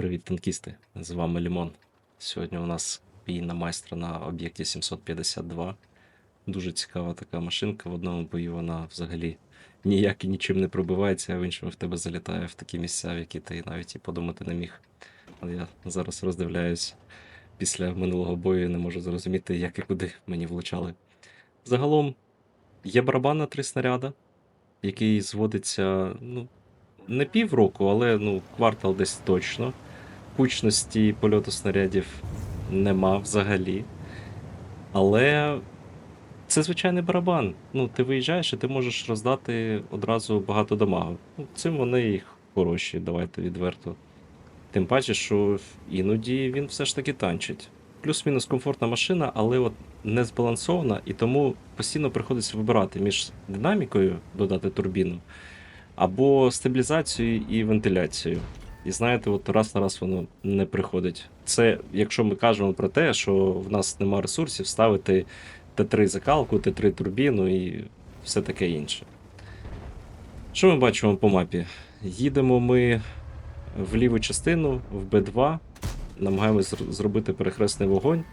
Привіт, танкісти! З вами Лімон. Сьогодні у нас бій на майстра на об'єкті 752. Дуже цікава така машинка. В одному бою вона взагалі ніяк і нічим не пробивається, а в іншому в тебе залітає в такі місця, в які ти навіть і подумати не міг. Але я зараз роздивляюсь після минулого бою і не можу зрозуміти, як і куди мені влучали. Загалом є барабан на три снаряда, який зводиться, ну, не півроку, але ну, квартал десь точно. Кучності польоту снарядів нема взагалі. Але це звичайний барабан. Ну, ти виїжджаєш і ти можеш роздати одразу багато дамагу. Ну, цим вони і хороші, давайте відверто. Тим паче, що іноді він все ж таки танчить. Плюс-мінус комфортна машина, але от не збалансована, і тому постійно приходиться вибирати між динамікою, додати турбіну, або стабілізацією і вентиляцією. І знаєте, от раз на раз воно не приходить. Це якщо ми кажемо про те, що в нас нема ресурсів ставити Т3 закалку, Т3 турбіну і все таке інше. Що ми бачимо по мапі? Їдемо ми в ліву частину, в Б2, намагаємось зробити перехресний вогонь.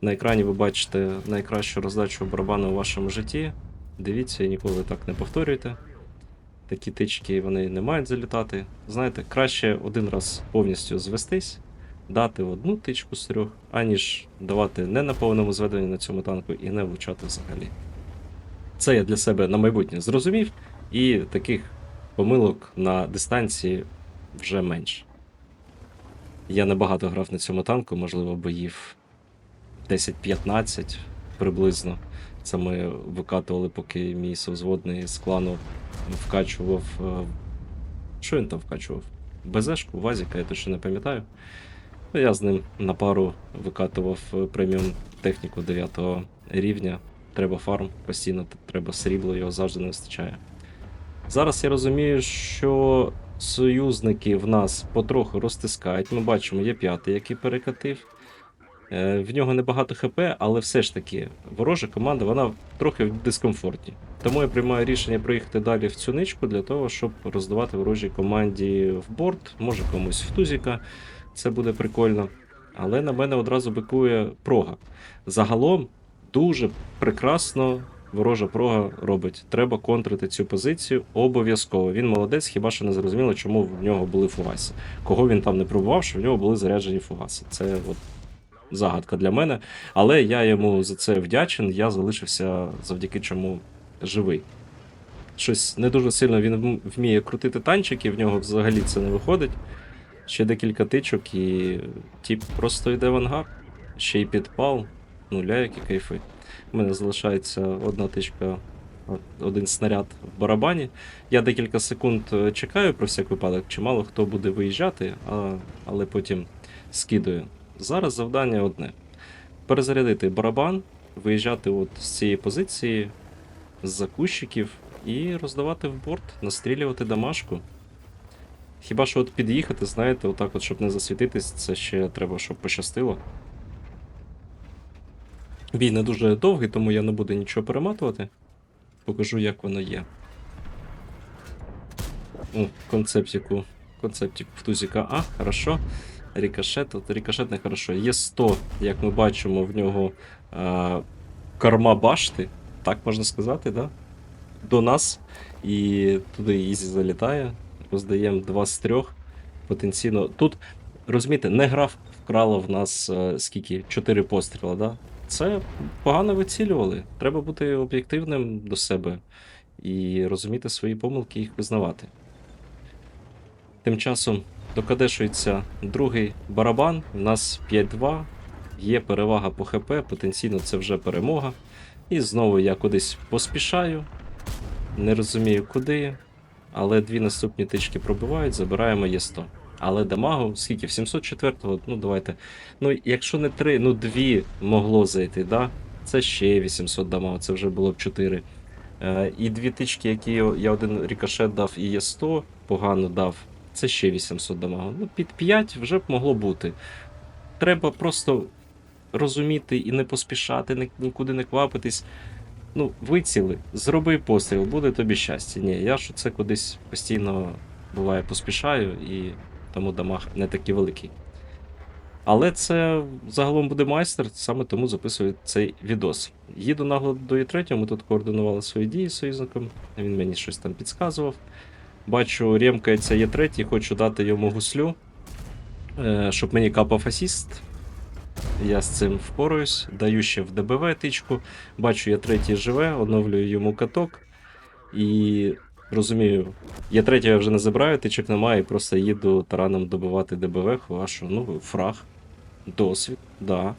На екрані ви бачите найкращу роздачу барабану у вашому житті. Дивіться ніколи так не повторюйте. Такі тички вони не мають залітати. Знаєте, краще один раз повністю звестись, дати одну тичку з трьох, аніж давати не на повному зведенні на цьому танку і не влучати взагалі. Це я для себе на майбутнє зрозумів, і таких помилок на дистанції вже менше. Я небагато грав на цьому танку, можливо, боїв 10-15 приблизно. Це ми викатували, поки мій совзводний з клану вкачував. е, Що він там вкачував? БЗшку, Вазіка, я точно не пам'ятаю. Ну, я з ним на пару викатував е, преміум техніку 9 рівня. Треба фарм, постійно треба срібло, його завжди не вистачає. Зараз я розумію, що союзники в нас потроху розтискають. Ми бачимо, є п'ятий, який перекатив. Е, В нього небагато ХП, але все ж таки ворожа команда вона трохи в дискомфорті. Тому я приймаю рішення проїхати далі в цю ничку для того, щоб роздавати ворожій команді в борт, може комусь в тузіка. Це буде прикольно. Але на мене одразу бикує прога. Загалом дуже прекрасно ворожа прога робить. Треба контрити цю позицію обов'язково. Він молодець, хіба що не зрозуміло, чому в нього були фугаси. Кого він там не пробував, що в нього були заряджені фугаси. Це от загадка для мене. Але я йому за це вдячен. Я залишився завдяки чому живий. Щось не дуже сильно він вміє крутити танчики, в нього взагалі це не виходить. Ще декілька тичок, і тіп просто йде в ангар. Ще й підпал. Нуля, які кайфи. У мене залишається одна тичка, один снаряд в барабані. Я декілька секунд е, чекаю про всяк випадок, чи мало хто буде виїжджати, а, але потім скидаю. Зараз завдання одне: перезарядити барабан, виїжджати от з цієї позиції, з-за кущиків і роздавати в борт, настрілювати дамашку. Хіба що от під'їхати, знаєте, отак, от, щоб не засвітитись, це ще треба, щоб пощастило. Бій не дуже довгий, тому я не буду нічого перематувати. Покажу, як воно є. О, концептику. Концептику в тузіка А, хорошо. Рікошет, от рікошет не хорошо. Є 100, як ми бачимо, в нього а, корма башти, так можна сказати, да? До нас. І туди Ізі залітає. Роздаємо 2 з 3. Потенційно. Тут, розумієте, не граф вкрала в нас е, скільки? 4 постріли, да? Це погано вицілювали. Треба бути об'єктивним до себе і розуміти свої помилки і їх визнавати. Тим часом докадешується другий барабан. У нас 5-2. Є перевага по ХП, потенційно це вже перемога. І знову я кудись поспішаю. Не розумію куди. Але дві наступні тички пробивають, забираємо Є100. Але дамагу, скільки? В 704-го, ну давайте. Ну, якщо не 3, ну 2 могло зайти, да? Це ще 800 дамагу, це вже було б 4. Е, і дві тички, які я один рікошет дав і є 100, погано дав, це ще 800 дамагу. Ну, під 5 вже б могло бути. Треба просто розуміти і не поспішати, ні- нікуди не квапитись. Ну, виціли, зроби постріл, буде тобі щастя. Ні, я що це кудись постійно буває поспішаю і тому дамаг не такий великий. Але це загалом буде майстер, саме тому записую цей відос. Їду нагло до Є3, ми тут координували свої дії з союзником, він мені щось там підказував. Бачу, ремкається Є3, хочу дати йому гуслю, е, щоб мені капав асіст. Я з цим впораюсь, даю ще в ДБВ тичку. Бачу, я третій живе, оновлюю йому каток. І розумію, я третього я вже не забираю, тичок немає, і просто їду тараном добивати ДБВ, що, ну, фраг, досвід, да.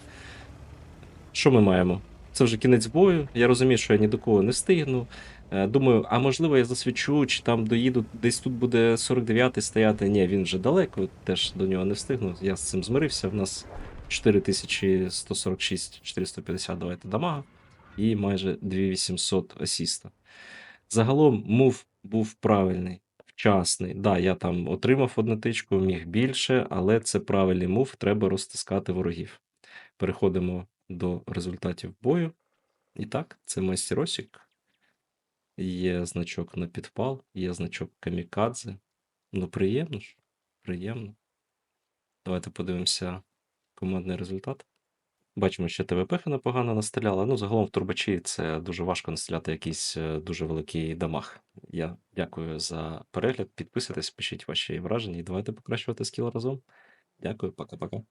Що ми маємо? Це вже кінець бою. Я розумію, що я ні до кого не встигну. Е, Думаю, а можливо я засвічу, чи там доїду, десь тут буде 49-й стояти. Ні, він вже далеко, теж до нього не встигну. Я з цим змирився. В нас 4146 450 давайте дамага і майже 2800 асіста. Загалом мув був правильний, вчасний. Да, я там отримав одну тичку, міг більше, але це правильний мув, треба розтискати ворогів. Переходимо до результатів бою. І так, це майстеросік. Є значок на підпал, є значок камікадзе. Ну, приємно ж. Приємно. Давайте подивимося командний результат. Бачимо, що ТВП непогано настріляла. Ну, загалом в турбачі це дуже важко настріляти якийсь е, дуже великий дамаг. Я дякую за перегляд. Підписуйтесь, пишіть ваші враження і давайте покращувати скіл разом. Дякую, пока-пока.